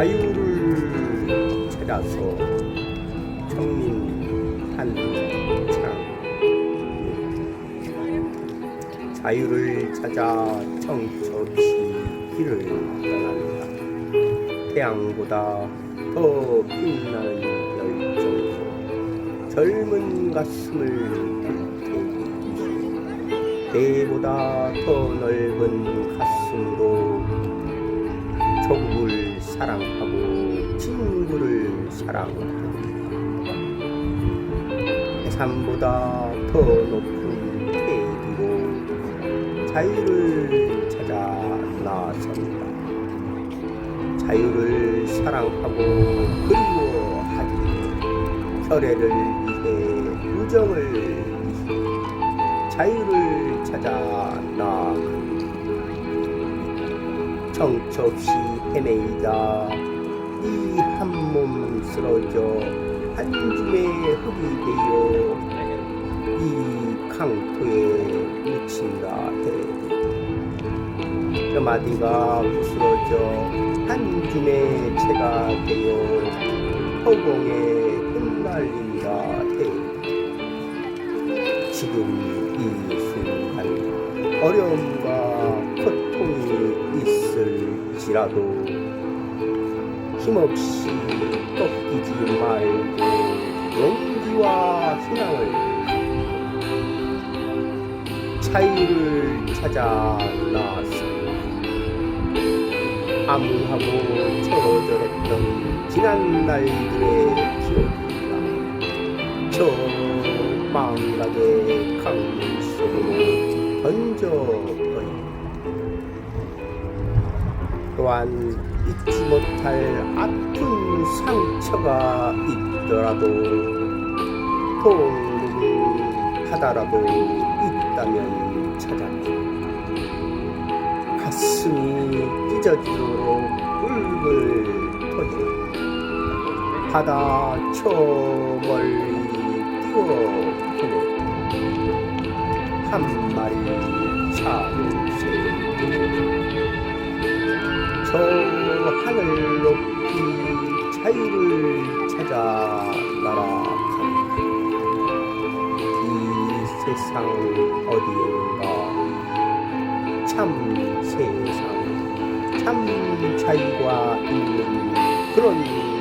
자유를 찾아서 청림 한창 자유를 찾아 없이 길을 떠난다. 태양보다 더 빛나는 열정 젊은 가슴을 배보다 더 넓은 가슴으로 조국을 사랑하고 친구를 사랑하고 해산보다 더 높은 태기로 자유를 찾아 나선다. 자유를 사랑하고 그리워하지 혈애를 위해 우정을 위해 자유를 찾아 나간다. 정처 없이 헤매이다 이 한 몸 쓰러져 한 줌의 흙이 되어 이 강토에 묻힌다 해. 저 마디가 부스러져 한 줌의 채가 되어 허공에 흩날린다 해. 지금 이 순간 어려움 있을지라도 힘없이 꺾이지 말고 용기와 희망을 자유를 찾아 나서 암울하고 처절했던 지난 날들의 기억이다. 저 망각의 강물 속으로 던져 또한 잊지 못할 아픈 상처가 있더라도 통곡을 하다라도 있다면 찾아 가슴이 찢어지도록 울을 터져 바다 저 멀리 뛰어보내 한 마리 차를 저 하늘 높이 자유를 찾아 날아간다. 이 세상 어디인가 참 세상 참 자유가 있는 그런